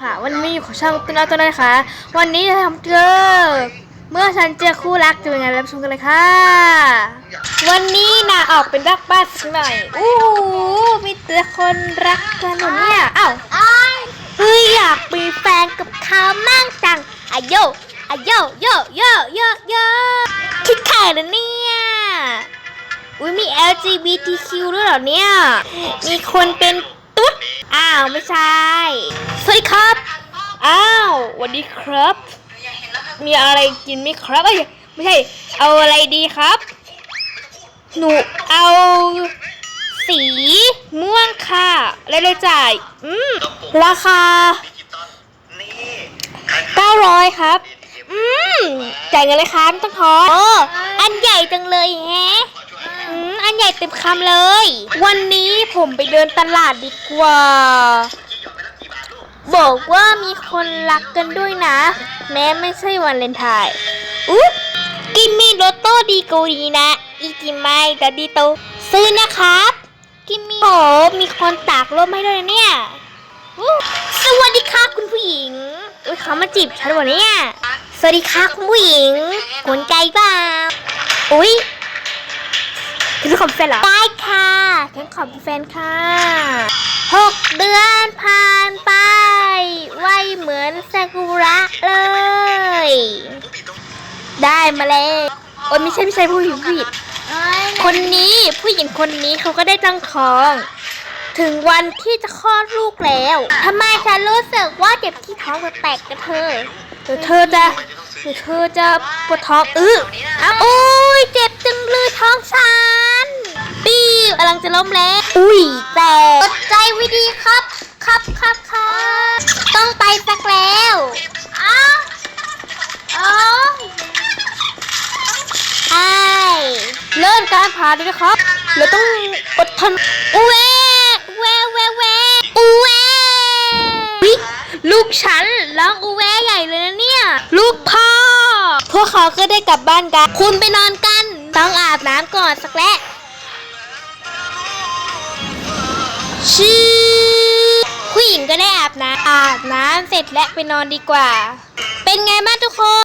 ค่ะ วันนี้อยู่ของช่างตุนาตัวนะคะ วันนี้จะทำเจอเมื่อฉันเจอคู่รักจะเป็นไงรับชมกันเลยค่ะ วันนี้นาออกเป็นรักบ้านสักหน่อยอู้หูมีแต่คนรักกันเหรอเนี่ยอ้าวเฮ้ยอยากมีแฟนกับเขามั่งจังอะโยอะโยโยโยโยโยคิดขายนะเนี่ยอุ้ยมี LGBTQ ด้วยเหรอเนี่ย มีคนเป็นตุ๊ด อ้าว ไม่ใช่ วัสดีครับ อ้าวสวัสดีครับ มีอะไรกินไหมครับเอ้ยไม่ใช่ เอาอะไรดีครับ หนูเอา สีม่วงค่ะแล้วเลยจ่าย อืม ราคา900ครับ อืม จ่ายเงินเลยครับไม่ต้องทอนโอ้อันใหญ่จังเลยแฮะอืม อันใหญ่เต็มคำเลย วันนี้ผมไปเดินตลาดดีกว่า บอกว่ามีคนรักกันด้วยนะ แม้ไม่ใช่วันเลนไทน์อุ๊บกิมมี่โรโต้ดีโกดีนะอีจิไมแต่ดีโตซื้อนะครับ กิมมี่โอ้มีคนตากร่มให้ด้วยนะเนี่ยสวัสดีค่ะคุณผู้หญิงอุ้ยเขามาจีบฉันวะเนี่ยสวัสดีค่ะคุณผู้หญิงสนใจเปล่าอุ้ยคุณขอเป็นแฟนเหรอ ได้ค่ะฉันขอเป็นแฟนค่ะหกเดือ ได้มาแล้วโอ้ยไม่ใช่ไม่ใช่ผู้หญิงผู้หญิงคนนี้ผู้หญิงคนนี้เขาก็ได้ตั้งท้อง ถึงวันที่จะคลอดลูกแล้วทำไมฉันรู้สึกว่าเจ็บที่ท้องแปลกๆกับเธอเดี๋ยวเธอจะเดี๋ยวเธอจะปวดท้องอื้ออ้าโอ้ยเจ็บจังเลยท้องฉันปีบกำลังจะล้มแล้วอุ้ยแต่อดใจไว้ดีครับ ครับครับครับต้องไปสักแล้ว การผ่าเลยนะครับ เราต้องอดทนอุเวแวแวแวอุเววิลูกฉันร้องอุแวใหญ่เลยนะเนี่ย ลูกพ่อ พวกเขาก็ได้กลับบ้านกัน คุณไปนอนกัน ต้องอาบน้ำก่อนสักแล้วชีผู้หญิงก็ได้อาบน้ำอาบน้ำเสร็จและไปนอนดีกว่า เป็นไงบ้างทุกคน